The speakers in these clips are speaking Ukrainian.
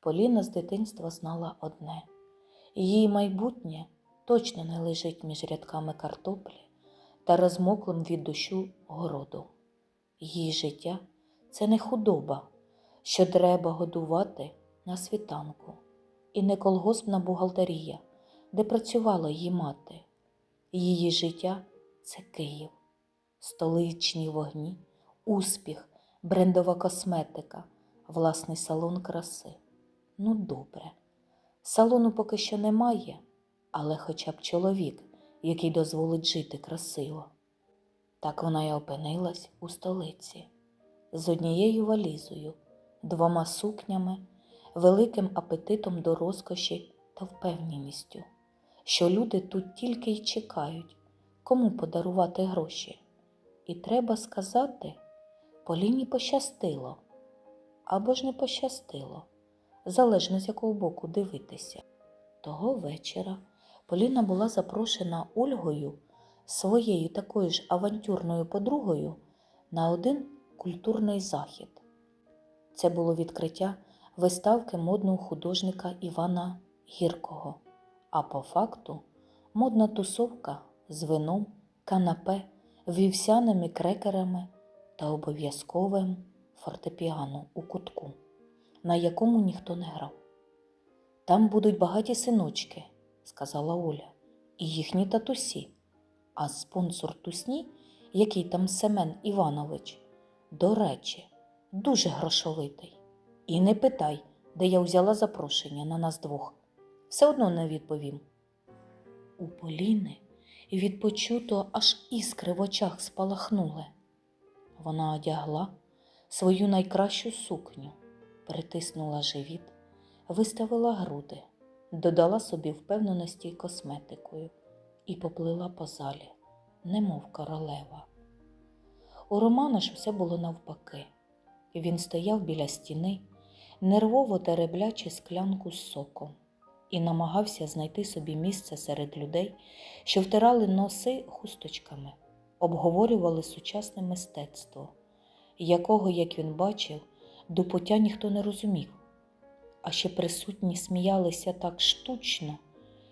Поліна з дитинства знала одне її майбутнє точно не лежить між рядками картоплі та розмоклим від дощу городу. Її життя це не худоба, що треба годувати на світанку, і не колгоспна бухгалтерія, де працювала її мати. Її життя це Київ, столичні вогні, успіх, брендова косметика, власний салон краси. Ну, добре. Салону поки що немає, але хоча б чоловік, який дозволить жити красиво. Так вона й опинилась у столиці з однією валізою, двома сукнями, великим апетитом до розкоші та впевненістю, що люди тут тільки й чекають, кому подарувати гроші. І треба сказати, Поліні пощастило або ж не пощастило, залежно з якого боку дивитися. Того вечора Поліна була запрошена Ольгою, своєю такою ж авантюрною подругою, на один культурний захід. Це було відкриття виставки модного художника Івана Гіркого, а по факту модна тусовка з вином, канапе, вівсяними крекерами та обов'язковим фортепіано у кутку, на якому ніхто не грав. Там будуть багаті синочки, сказала Оля, і їхні татусі, а спонсор тусні, який там Семен Іванович, до речі, дуже грошовитий. І не питай, де я взяла запрошення на нас двох. Все одно не відповім. У Поліни від почутого аж іскри в очах спалахнули. Вона одягла свою найкращу сукню, притиснула живіт, виставила груди, додала собі впевненості косметикою і поплила по залі, немов королева. У Романа ж все було навпаки. Він стояв біля стіни, нервово тереблячи склянку з соком, і намагався знайти собі місце серед людей, що втирали носи хусточками, обговорювали сучасне мистецтво, якого, як він бачив, до пуття ніхто не розумів. А ще присутні сміялися так штучно,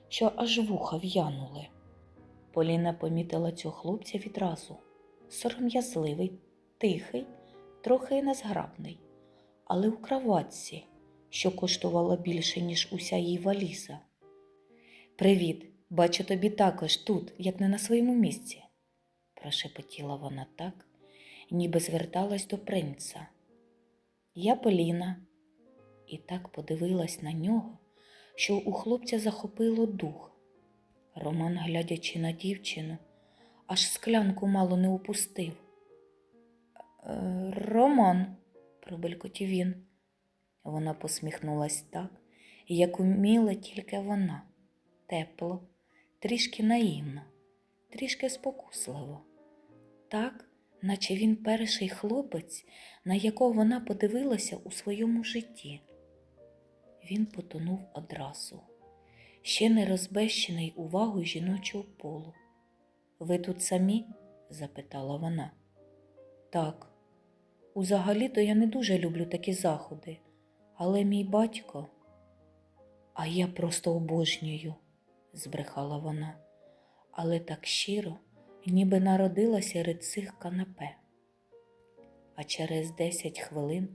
що аж вуха в'янули. Поліна помітила цього хлопця відразу сором'язливий, тихий, трохи незграбний, але у краватці, що коштувала більше, ніж уся її валіза. Привіт, бачу тобі також тут, як не на своєму місці, прошепотіла вона так, ніби зверталась до принца. Я Поліна, і так подивилась на нього, що у хлопця захопило дух. Роман, глядячи на дівчину, аж склянку мало не упустив. «Е, Роман, пробелькотів він. Вона посміхнулась так, як уміла тільки вона. Тепло, трішки наївно, трішки спокусливо. Так, наче він перший хлопець, на якого вона подивилася у своєму житті. Він потонув одразу, ще не розбещений увагою жіночого полу. Ви тут самі? запитала вона. Так, узагалі-то я не дуже люблю такі заходи, але мій батько, а я просто обожнюю, збрехала вона, але так щиро, ніби народилася серед цих канапе. А через десять хвилин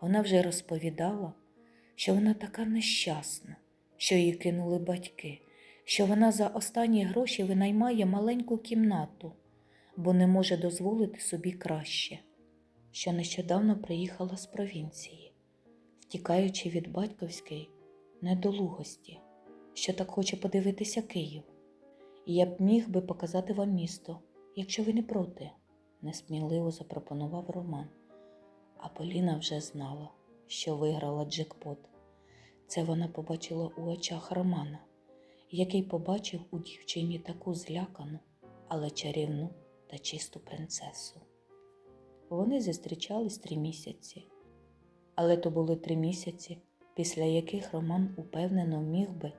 вона вже розповідала, що вона така нещасна, що її кинули батьки, що вона за останні гроші винаймає маленьку кімнату, бо не може дозволити собі краще, що нещодавно приїхала з провінції, втікаючи від батьківської недолугості, що так хоче подивитися Київ. Я б міг би показати вам місто, якщо ви не проти, несміливо запропонував Роман. А Поліна вже знала, що виграла джекпот. Це вона побачила у очах Романа, який побачив у дівчині таку злякану, але чарівну та чисту принцесу. Вони зустрічались три місяці, але то були три місяці, після яких Роман упевнено міг би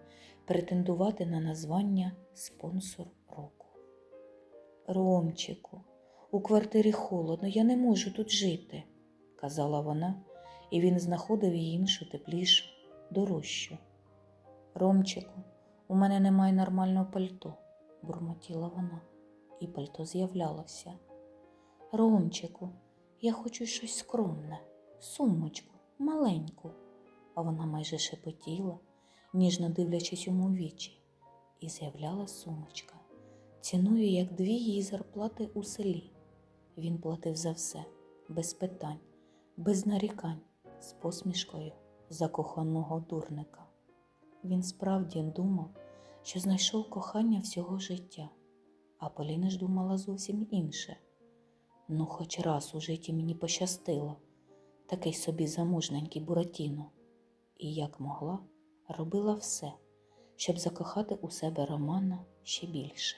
претендувати на названня спонсор року. Ромчику, у квартирі холодно, я не можу тут жити, казала вона, і він знаходив її іншу теплішу, дорожчу. Ромчику, у мене немає нормального пальто, бурмотіла вона, і пальто з'являлося. Ромчику, я хочу щось скромне, сумочку, маленьку. А вона майже шепотіла, ніжно дивлячись йому в вічі, і з'являла сумочка, ціною як дві її зарплати у селі. Він платив за все, без питань, без нарікань, з посмішкою закоханого дурника. Він справді думав, що знайшов кохання всього життя, а Поліна ж думала зовсім інше. Ну, хоч раз у житті мені пощастило, такий собі замужненький Буратіно, і як могла, робила все, щоб закохати у себе Романа ще більше.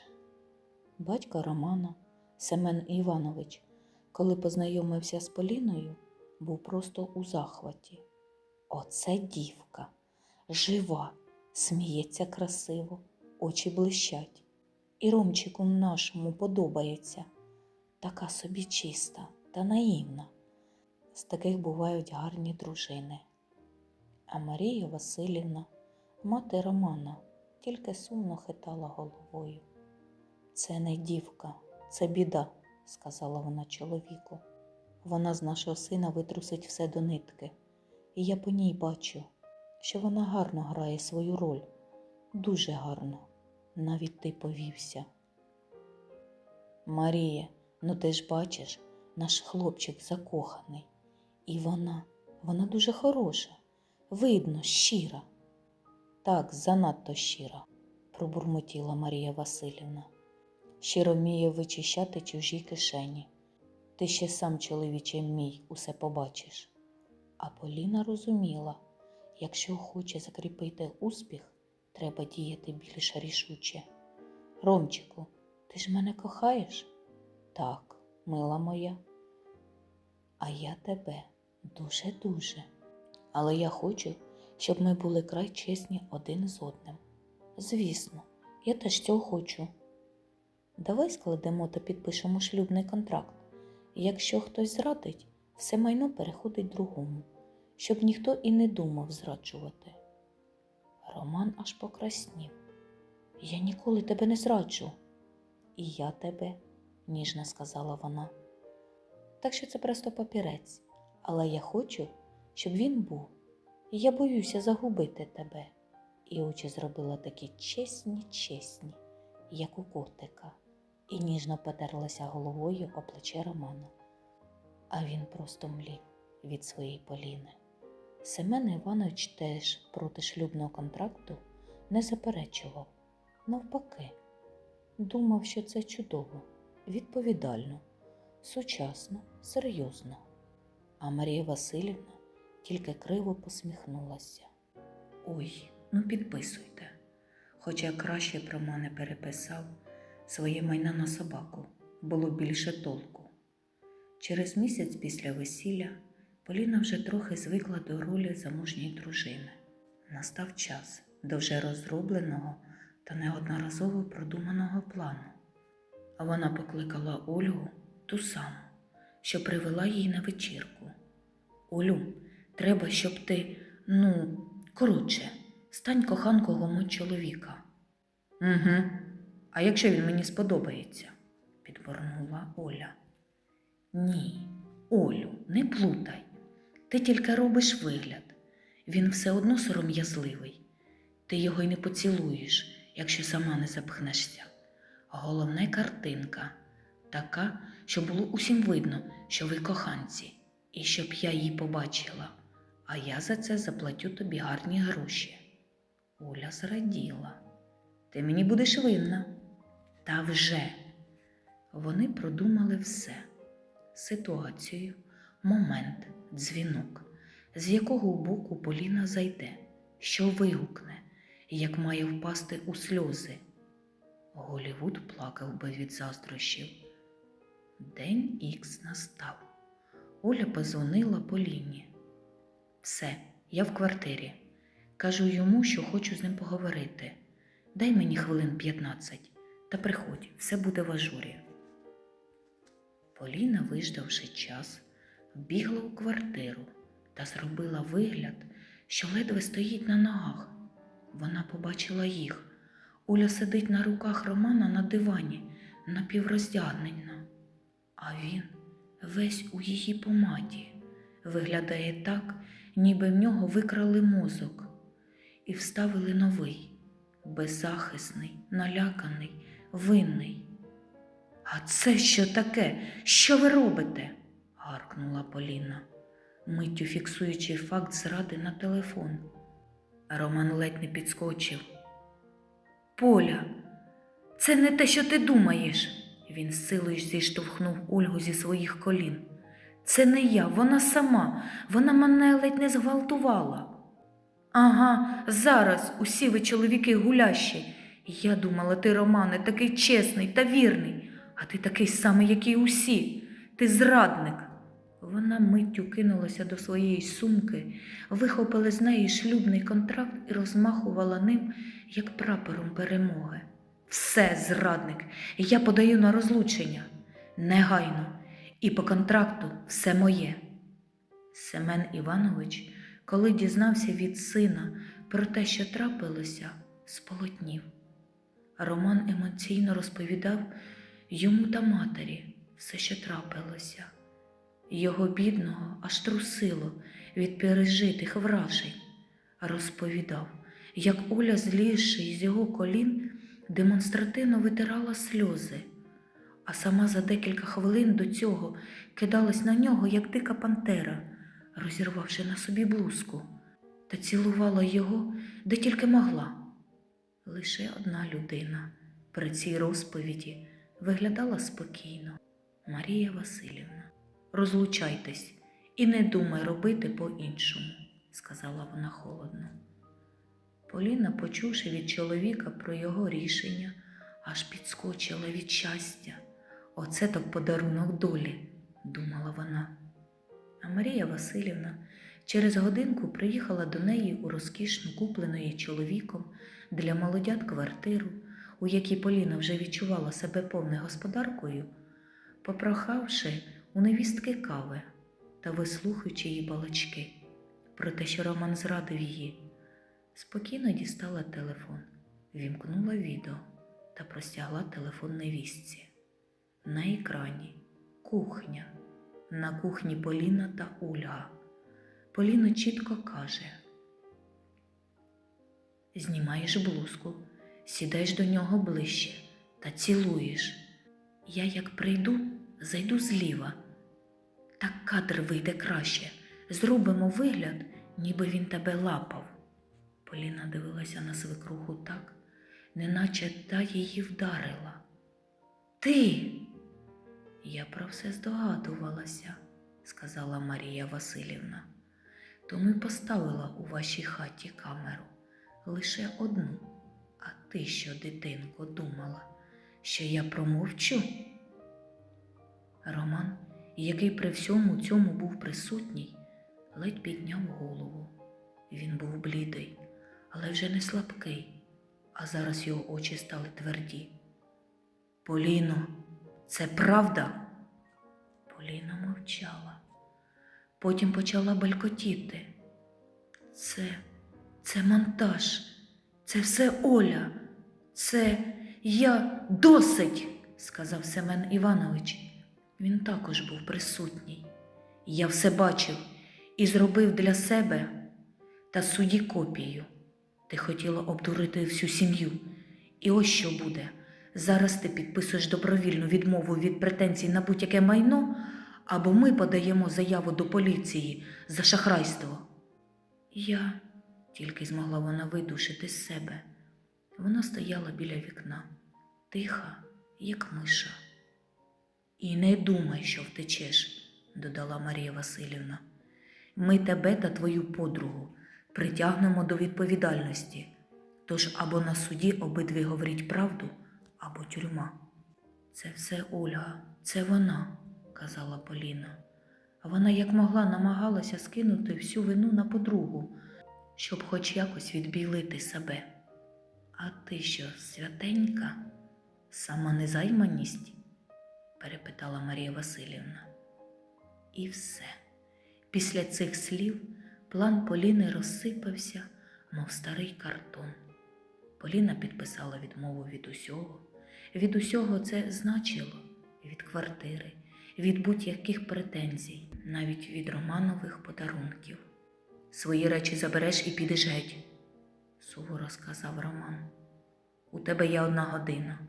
Батько Романа, Семен Іванович, коли познайомився з Поліною, був просто у захваті. Оце дівка, жива, сміється красиво, очі блищать. І Ромчику нашому подобається, така собі чиста та наївна. З таких бувають гарні дружини. А Марія Васильівна, мати Романа, тільки сумно хитала головою. Це не дівка, це біда, сказала вона чоловіку. Вона з нашого сина витрусить все до нитки, і я по ній бачу, що вона гарно грає свою роль, дуже гарно, навіть ти повівся. Марія, ну ти ж бачиш, наш хлопчик закоханий, і вона, вона дуже хороша, видно, щира. Так, занадто щира, пробурмотіла Марія Васильівна. Щиро вміє вичищати чужі кишені. Ти ще сам, чоловіче мій, усе побачиш. А Поліна розуміла, якщо хоче закріпити успіх, треба діяти більш рішуче. Ромчику, ти ж мене кохаєш? Так, мила моя. А я тебе дуже-дуже. Але я хочу, щоб ми були край чесні один з одним. Звісно, я теж цього хочу. Давай складемо та підпишемо шлюбний контракт. Якщо хтось зрадить, все майно переходить другому, щоб ніхто і не думав зраджувати. Роман аж покраснів. Я ніколи тебе не зраджу. І я тебе, ніжно сказала вона. Так що це просто папірець, але я хочу, щоб він був. Я боюся загубити тебе. І очі зробила такі чесні, чесні, як у котика, і ніжно потерлася головою о плече Романа. А він просто млів від своєї Поліни. Семен Іванович теж проти шлюбного контракту не заперечував. Навпаки, думав, що це чудово, відповідально, сучасно, серйозно. А Марія Васильівна тільки криво посміхнулася. Ой, ну підписуйте. Хоча краще про мене переписав своє майна на собаку, було більше толку. Через місяць після весілля Поліна вже трохи звикла до ролі замужньої дружини. Настав час до вже розробленого та неодноразово продуманого плану. А вона покликала Ольгу ту саму, що привела її на вечірку. Олю, треба, щоб ти, ну, коротше, стань коханкою мого чоловіка. Угу. А якщо він мені сподобається? підборнула Оля. Ні, Олю, не плутай. Ти тільки робиш вигляд. Він все одно сором'язливий. Ти його й не поцілуєш, якщо сама не запхнешся. Головне картинка така, щоб було усім видно, що ви коханці, і щоб я її побачила, а я за це заплатю тобі гарні гроші. Оля зраділа. Ти мені будеш винна. Та вже. Вони продумали все ситуацію, момент, дзвінок, з якого боку Поліна зайде, що вигукне, як має впасти у сльози. Голівуд плакав би від заздрощів. День ікс настав. Оля позвонила Поліні. Все, я в квартирі. Кажу йому, що хочу з ним поговорити. Дай мені хвилин 15 та приходь, все буде в ажурі. Поліна, виждавши час, вбігла у квартиру та зробила вигляд, що ледве стоїть на ногах. Вона побачила їх. Оля сидить на руках Романа на дивані, напівроздягнена, а він весь у її помаді. Виглядає так, ніби в нього викрали мозок і вставили новий, беззахисний, наляканий, винний. А це що таке? Що ви робите? гаркнула Поліна, миттю фіксуючи факт зради на телефон. Роман ледь не підскочив. Поля, це не те, що ти думаєш. Він з силою зіштовхнув Ольгу зі своїх колін. Це не я, вона сама, вона мене ледь не зґвалтувала. Ага, зараз усі ви чоловіки гулящі. Я думала, ти, Романе, такий чесний та вірний, а ти такий самий, як і усі. Ти зрадник. Вона миттю кинулася до своєї сумки, вихопила з неї шлюбний контракт і розмахувала ним, як прапором перемоги. Все, зрадник, я подаю на розлучення. Негайно. І по контракту все моє. Семен Іванович, коли дізнався від сина про те, що трапилося, сполотнів. Роман емоційно розповідав йому та матері все, що трапилося. Його бідного аж трусило від пережитих вражень. Розповідав, як Оля, злізши із його колін, демонстративно витирала сльози, а сама за декілька хвилин до цього кидалась на нього, як дика пантера, розірвавши на собі блузку, та цілувала його, де тільки могла. Лише одна людина при цій розповіді виглядала спокійно Марія Васильівна. Розлучайтесь і не думай робити по-іншому, сказала вона холодно. Поліна, почувши від чоловіка про його рішення, аж підскочила від щастя. Оце так подарунок долі, думала вона. А Марія Васильівна через годинку приїхала до неї у розкішну купленої чоловіком для молодят квартиру, у якій Поліна вже відчувала себе повною господаркою, попрохавши у невістки кави та вислухаючи її балачки про те, що Роман зрадив її. Спокійно дістала телефон, вімкнула відео та простягла телефон невістці. На екрані кухня. На кухні Поліна та Ольга. Поліна чітко каже: Знімаєш блузку, сідаєш до нього ближче та цілуєш. Я, як прийду, зайду зліва. Так кадр вийде краще. Зробимо вигляд, ніби він тебе лапав. Поліна дивилася на свекруху так, неначе та її вдарила. Ти. Я про все здогадувалася, сказала Марія Васильівна. Тому й поставила у вашій хаті камеру лише одну. А ти що, дитинко, думала, що я промовчу? Роман, який при всьому цьому був присутній, ледь підняв голову. Він був блідий, але вже не слабкий, а зараз його очі стали тверді. Поліно, це правда? Поліна мовчала. Потім почала белькотіти. Це, це монтаж, це все Оля, це я досить, сказав Семен Іванович. Він також був присутній. Я все бачив і зробив для себе та судді копію. Ти хотіла обдурити всю сім'ю. І ось що буде. Зараз ти підписуєш добровільну відмову від претензій на будь-яке майно, або ми подаємо заяву до поліції за шахрайство. Я тільки змогла вона видушити з себе. Вона стояла біля вікна, тиха, як миша. І не думай, що втечеш, додала Марія Васильівна. Ми тебе та твою подругу притягнемо до відповідальності. Тож або на суді обидві говоріть правду, або тюрма. Це все Ольга, це вона, казала Поліна. Вона як могла намагалася скинути всю вину на подругу, щоб хоч якось відбілити себе. А ти що, святенька? Сама незайманість? перепитала Марія Васильівна. І все. Після цих слів план Поліни розсипався, мов старий картон. Поліна підписала відмову від усього. Від усього це значило від квартири, від будь-яких претензій, навіть від Романових подарунків. Свої речі забереш і підеш геть, суворо сказав Роман. У тебе є одна година.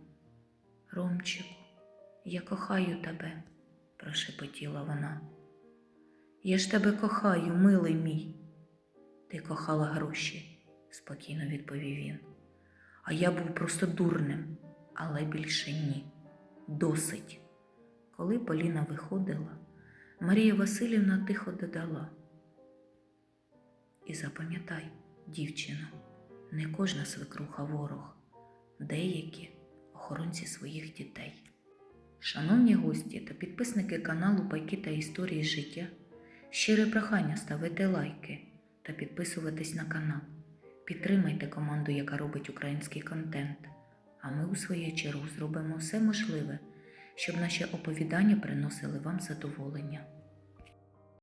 Ромчику, я кохаю тебе, прошепотіла вона. Я ж тебе кохаю, милий мій. Ти кохала гроші, спокійно відповів він. А я був просто дурним, але більше ні. Досить. Коли Поліна виходила, Марія Васильівна тихо додала. І запам'ятай, дівчино, не кожна свекруха ворог, деякі охоронці своїх дітей. Шановні гості та підписники каналу Пайки та історії життя, щире прохання ставити лайки та підписуватись на канал. Підтримайте команду, яка робить український контент, а ми у свою чергу зробимо все можливе, щоб наші оповідання приносили вам задоволення.